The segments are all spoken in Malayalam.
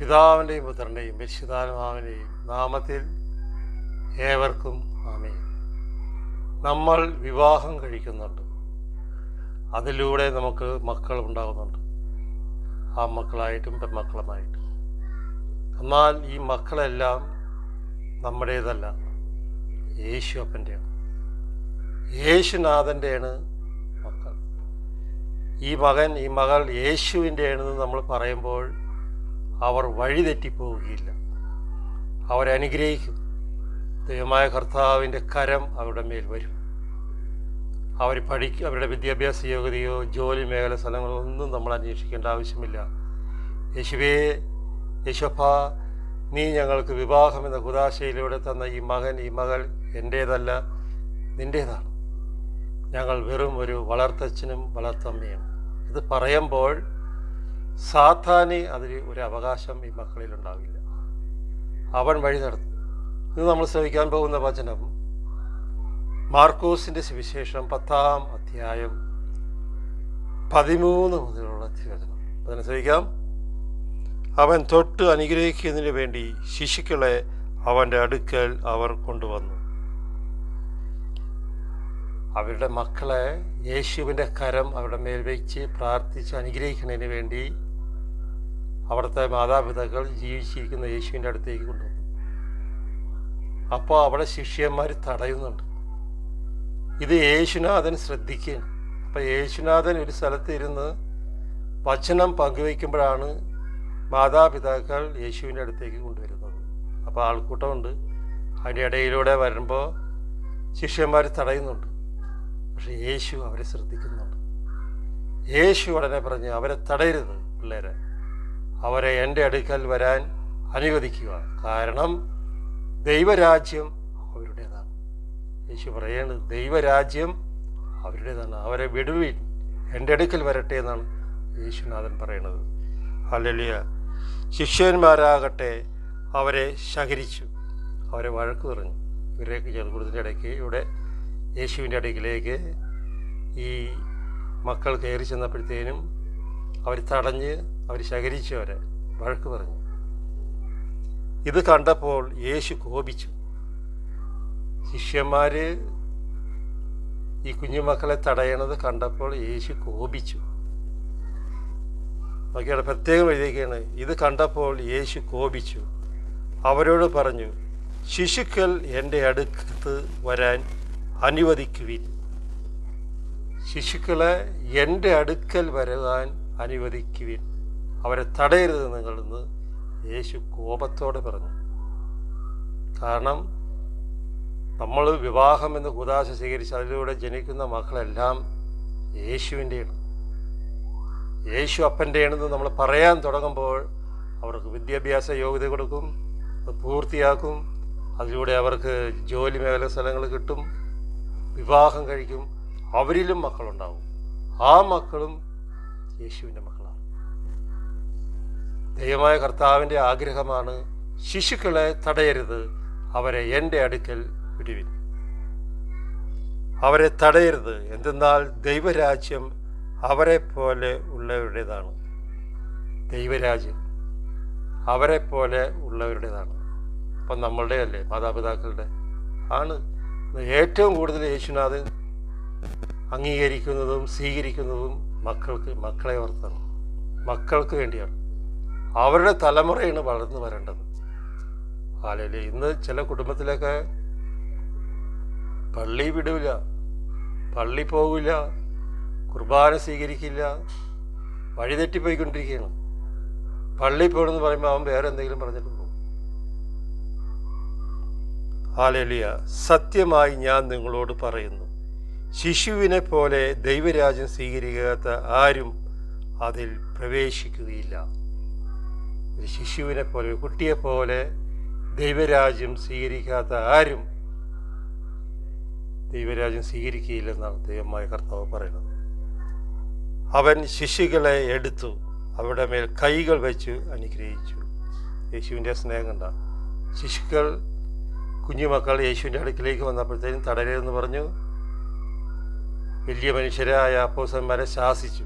പിതാവിന്റെയും പുത്രന്റെയും പരിശുദ്ധാത്മാവിന്റെയും നാമത്തിൽ ഏവർക്കും ആമേ നമ്മൾ വിവാഹം കഴിക്കുന്നുണ്ട്. അതിലൂടെ നമുക്ക് മക്കൾ ഉണ്ടാകുന്നുണ്ട്. ആ മക്കളായിട്ടും പെൺമക്കളുമായിട്ടും. എന്നാൽ ഈ മക്കളെല്ലാം നമ്മുടേതല്ല. യേശു അപ്പന്റെയാണ്. യേശുനാഥന്റെയാണ് മക്കൾ. ഈ മകൻ ഈ മകൾ യേശുവിന്റെയാണെന്ന് നമ്മൾ പറയുമ്പോൾ അവർ വഴിതെറ്റിപ്പോവുകയില്ല. അവരനുഗ്രഹിക്കും. ദൈവമായ കർത്താവിന്റെ കരം അവരുടെ മേൽ വരും. അവർ പഠിക്കും അവരുടെ വിദ്യാഭ്യാസ യോഗ്യതയോ ജോലി മേഖല സ്ഥലങ്ങളോ ഒന്നും നമ്മൾ അന്വേഷിക്കേണ്ട ആവശ്യമില്ല. യേശുവേ യേശുഭ നീ ഞങ്ങൾക്ക് വിവാഹം എന്ന കുതാശയിലൂടെ തന്ന ഈ മകൻ ഈ മകൾ എന്റേതല്ല നിന്റേതാണ്. ഞങ്ങൾ വെറും ഒരു വളർത്തച്ഛനും വളർത്തമ്മയും. ഇത് പറയുമ്പോൾ സാത്താന് അതിൽ ഒരു അവകാശം ഈ മക്കളിൽ ഉണ്ടാവില്ല. അവൻ വഴി നടത്തും. ഇത് നമ്മൾ ശ്രമിക്കാൻ പോകുന്ന വചനം. മാർക്കോസിന്റെ സുവിശേഷം പത്താം അധ്യായം പതിമൂന്ന് മുതലുള്ള തിരുവചനം. അതിനെ ശ്രമിക്കാം അവൻ തൊട്ട് അനുഗ്രഹിക്കുന്നതിന് വേണ്ടി ശിശുക്കളെ അവന്റെ അടുക്കൽ അവർ കൊണ്ടുവന്നു. അവരുടെ മക്കളെ യേശുവിന്റെ കരം അവരുടെ മേൽ വെച്ച് പ്രാർത്ഥിച്ച് അനുഗ്രഹിക്കുന്നതിന് വേണ്ടി അവിടുത്തെ മാതാപിതാക്കൾ ജീവിച്ചിരിക്കുന്ന യേശുവിന്റെ അടുത്തേക്ക് കൊണ്ടുവന്നു. അപ്പോൾ അവിടെ ശിഷ്യന്മാർ തടയുന്നുണ്ട്. ഇത് യേശുനാഥൻ ശ്രദ്ധിക്കുകയാണ്. അപ്പോൾ യേശുനാഥൻ ഒരു സ്ഥലത്ത് ഇരുന്ന് വചനം പങ്കുവയ്ക്കുമ്പോഴാണ് മാതാപിതാക്കൾ യേശുവിന്റെ അടുത്തേക്ക് കൊണ്ടുവരുന്നത്. അപ്പോൾ ആൾക്കൂട്ടമുണ്ട്. അതിന്റെ ഇടയിലൂടെ വരുമ്പോൾ ശിഷ്യന്മാർ തടയുന്നുണ്ട്. പക്ഷെ യേശു അവരെ ശ്രദ്ധിക്കുന്നുണ്ട്. യേശു ഉടനെ പറഞ്ഞ് അവരെ തടയരുത് പിള്ളേരെ. അവരെ എന്റെ അടുക്കൽ വരാൻ അനുവദിക്കുക. കാരണം ദൈവരാജ്യം അവരുടേതാണ്. യേശു പറയുന്നത് ദൈവരാജ്യം അവരുടേതാണ്. അവരെ വിടുവിൻ. എന്റെ അടുക്കൽ വരട്ടെ എന്നാണ് യേശുനാഥൻ പറയുന്നത് അല്ലലിയ ശിഷ്യന്മാരാകട്ടെ അവരെ ശകരിച്ചു അവരെ വഴക്ക് പറഞ്ഞു. ഇവരെയൊക്കെ ചെറുകുടത്തിന്റെ ഇടയ്ക്ക് ഇവിടെ യേശുവിന്റെ അടുക്കിലേക്ക് ഈ മക്കൾ കയറി ചെന്നപ്പോഴത്തേനും അവർ തടഞ്ഞ് അവർ ശകരിച്ചവരെ വഴക്ക് പറഞ്ഞു. ഇത് കണ്ടപ്പോൾ യേശു കോപിച്ചു. ശിഷ്യന്മാർ ഈ കുഞ്ഞുമക്കളെ തടയണത് കണ്ടപ്പോൾ യേശു കോപിച്ചു. നോക്കിയാണ് പ്രത്യേകം എഴുതിയിരിക്കുകയാണ് ഇത് കണ്ടപ്പോൾ യേശു കോപിച്ചു. അവരോട് പറഞ്ഞു ശിശുക്കൾ എന്റെ അടുത്ത് വരാൻ അനുവദിക്കുവിൻ. ശിശുക്കളെ എന്റെ അടുക്കൽ വരുവാൻ അനുവദിക്കുവിൻ. അവരെ തടയരുത് നിങ്ങളെന്ന് യേശു കോപത്തോടെ പറഞ്ഞു. കാരണം നമ്മൾ വിവാഹം എന്ന് കുതാശ സ്വീകരിച്ച് അതിലൂടെ ജനിക്കുന്ന മക്കളെല്ലാം യേശുവിന്റെയാണ് യേശു അപ്പന്റെയാണെന്ന് നമ്മൾ പറയാൻ തുടങ്ങുമ്പോൾ അവർക്ക് വിദ്യാഭ്യാസ യോഗ്യത കൊടുക്കും അത് പൂർത്തിയാക്കും അതിലൂടെ അവർക്ക് ജോലി മേഖല സ്ഥലങ്ങൾ കിട്ടും വിവാഹം കഴിക്കും. അവരിലും മക്കളുണ്ടാവും. ആ മക്കളും യേശുവിന്റെ മക്കളാണ്. ദൈവമായ കർത്താവിന്റെ ആഗ്രഹമാണ് ശിശുക്കളെ തടയരുത് അവരെ എന്റെ അടുക്കൽ വിടുവിൻ. അവരെ തടയരുത് എന്തെന്നാൽ ദൈവരാജ്യം അവരെ പോലെ ഉള്ളവരുടേതാണ്. ദൈവരാജ്യം അവരെ പോലെ ഉള്ളവരുടേതാണ്. അപ്പം നമ്മളുടെ അല്ലേ മാതാപിതാക്കളുടെ ആണ്. ഏറ്റവും കൂടുതൽ യേശുനാഥൻ അംഗീകരിക്കുന്നതും സ്വീകരിക്കുന്നതും മക്കൾക്ക് മക്കളെ ഓർത്താണ് മക്കൾക്ക് വേണ്ടിയാണ്. അവരുടെ തലമുറയാണ് വളർന്നു വരേണ്ടത്. ആലല്ലേ ഇന്ന് ചില കുടുംബത്തിലൊക്കെ പള്ളി വിടില്ല പള്ളി പോകില്ല കുർബാന സ്വീകരിക്കില്ല വഴിതെറ്റിപ്പോയിക്കൊണ്ടിരിക്കുകയാണ് പള്ളി പോകണമെന്ന് പറയുമ്പോൾ അവൻ വേറെ എന്തെങ്കിലും പറഞ്ഞിട്ട് പോകും സത്യമായി ഞാൻ നിങ്ങളോട് പറയുന്നു. ശിശുവിനെ പോലെ ദൈവരാജ്യം സ്വീകരിക്കാത്ത ആരും അതിൽ പ്രവേശിക്കുകയില്ല. ഒരു ശിശുവിനെ പോലെ കുട്ടിയെ പോലെ ദൈവരാജ്യം സ്വീകരിക്കാത്ത ആരും ദൈവരാജ്യം സ്വീകരിക്കുകയില്ലെന്നാണ് ദൈവമായ കർത്താവ് പറയുന്നത്. അവൻ ശിശുക്കളെ എടുത്തു അവരുടെ മേൽ കൈകൾ വെച്ചു അനുഗ്രഹിച്ചു. യേശുവിന്റെ സ്നേഹം കണ്ട ശിശുക്കൾ കുഞ്ഞുമക്കൾ യേശുവിന്റെ അടുക്കിലേക്ക് വന്നപ്പോഴത്തേനും തടരരുതെന്ന് പറഞ്ഞു. വലിയ മനുഷ്യരായ അപ്പോസന്മാരെ ശാസിച്ചു.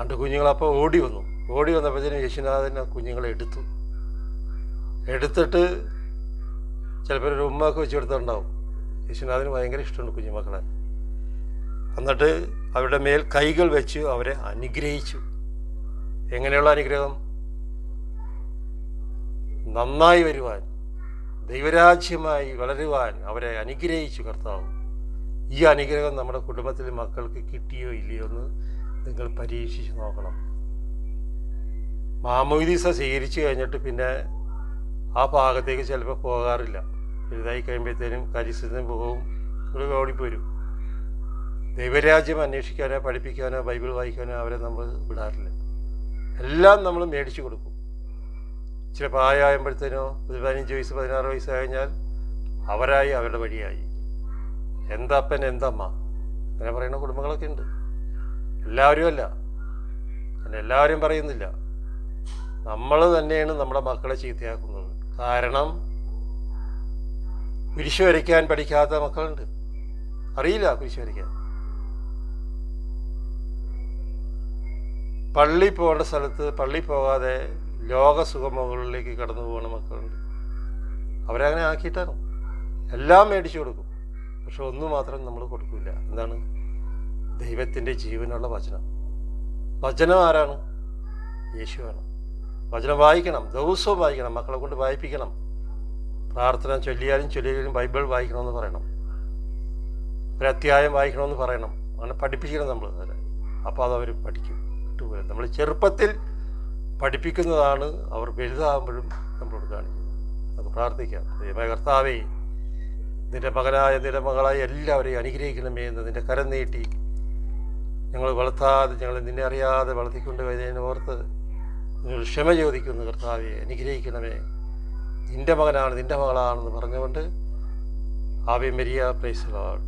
അണ്ട് കുഞ്ഞുങ്ങളപ്പോൾ ഓടി വന്നു. ഓടി വന്നപ്പോഴത്തേനും യേശുനാഥൻ ആ കുഞ്ഞുങ്ങളെ എടുത്തു. എടുത്തിട്ട് ചിലപ്പോൾ ഒരു ഉമ്മയൊക്കെ വെച്ച് കൊടുത്തിട്ടുണ്ടാവും. യേശുനാഥന് ഭയങ്കര ഇഷ്ടമുണ്ട് കുഞ്ഞുമക്കളെ എന്നിട്ട് അവരുടെ മേൽ കൈകൾ വെച്ച് അവരെ അനുഗ്രഹിച്ചു. എങ്ങനെയുള്ള അനുഗ്രഹം? നന്നായി വരുവാൻ ദൈവരാജ്യമായി വളരുവാൻ അവരെ അനുഗ്രഹിച്ചു കർത്താവ്. ഈ അനുഗ്രഹം നമ്മുടെ കുടുംബത്തിലെ മക്കൾക്ക് കിട്ടിയോ ഇല്ലയോ എന്ന് നിങ്ങൾ പരീക്ഷിച്ച് നോക്കണം. മാമോദീസ സ്വീകരിച്ചു കഴിഞ്ഞിട്ട് പിന്നെ ആ ഭാഗത്തേക്ക് ചിലപ്പോൾ പോകാറില്ല. വലുതായി കഴിയുമ്പോഴത്തേനും കരിസ്ഥിതി പോകും ഇവിടെ ഓടിപ്പോരും ദൈവരാജ്യം അന്വേഷിക്കാനോ പഠിപ്പിക്കാനോ ബൈബിൾ വായിക്കാനോ അവരെ നമ്മൾ വിടാറില്ല. എല്ലാം നമ്മൾ മേടിച്ചു കൊടുക്കും. ഇച്ചിരി പ്രായമാകുമ്പോഴത്തേനോ പതിനഞ്ച് വയസ്സ് പതിനാറ് വയസ്സ് കഴിഞ്ഞാൽ അവരായി അവരുടെ വഴിയായി. എന്തപ്പൻ എന്തമ്മ? അങ്ങനെ പറയുന്ന കുടുംബങ്ങളൊക്കെ ഉണ്ട്. എല്ലാവരും അല്ല. അങ്ങനെ എല്ലാവരും പറയുന്നില്ല. നമ്മൾ തന്നെയാണ് നമ്മുടെ മക്കളെ ചീത്തയാക്കുന്നത്. കാരണം കുരിശു വരയ്ക്കാൻ പഠിക്കാത്ത മക്കളുണ്ട്. അറിയില്ല കുരിശു വരയ്ക്കാൻ പള്ളി പോകേണ്ട സ്ഥലത്ത് പള്ളി പോകാതെ ലോക സുഖമുകളിലേക്ക് കടന്നു പോകുന്ന മക്കളുണ്ട്. അവരങ്ങനെ ആക്കിയിട്ടാണ്. എല്ലാം മേടിച്ചു കൊടുക്കും. പക്ഷെ ഒന്നു മാത്രം നമ്മൾ കൊടുക്കില്ല എന്താണ്? ദൈവത്തിന്റെ ജീവനുള്ള വചനം. വചനം ആരാണ്? യേശുവാണ് വചനം വായിക്കണം. ദിവസവും വായിക്കണം. മക്കളെ കൊണ്ട് വായിപ്പിക്കണം. പ്രാർത്ഥന ചൊല്ലിയാലും ചൊല്ലിയാലും ബൈബിൾ വായിക്കണമെന്ന് പറയണം. ഒരു അധ്യായം വായിക്കണമെന്ന് പറയണം. അങ്ങനെ പഠിപ്പിക്കണം നമ്മൾ അപ്പോൾ അത് അവർ പഠിക്കും. വിട്ടുപോയി നമ്മൾ ചെറുപ്പത്തിൽ പഠിപ്പിക്കുന്നതാണ് അവർ വലുതാകുമ്പോഴും നമ്മളോട് കാണിക്കുന്നത് നമുക്ക് പ്രാർത്ഥിക്കാം. ദൈവ കർത്താവേ നിന്റെ മകനായ നിന്റെ മകളായ എല്ലാവരെയും അനുഗ്രഹിക്കണമേ നിന്റെ കരം നീട്ടി. ഞങ്ങൾ വളർത്താതെ ഞങ്ങൾ നിന്നെ അറിയാതെ വളർത്തിക്കൊണ്ട് വരുന്നതിന് ഓർത്ത് നിങ്ങൾ ക്ഷമ ചോദിക്കുന്നു കർത്താവെ അനുഗ്രഹിക്കണമേ. നിന്റെ മകനാണ് നിന്റെ മകളാണെന്ന് പറഞ്ഞുകൊണ്ട് ആവി മെരിയ ലോഡ്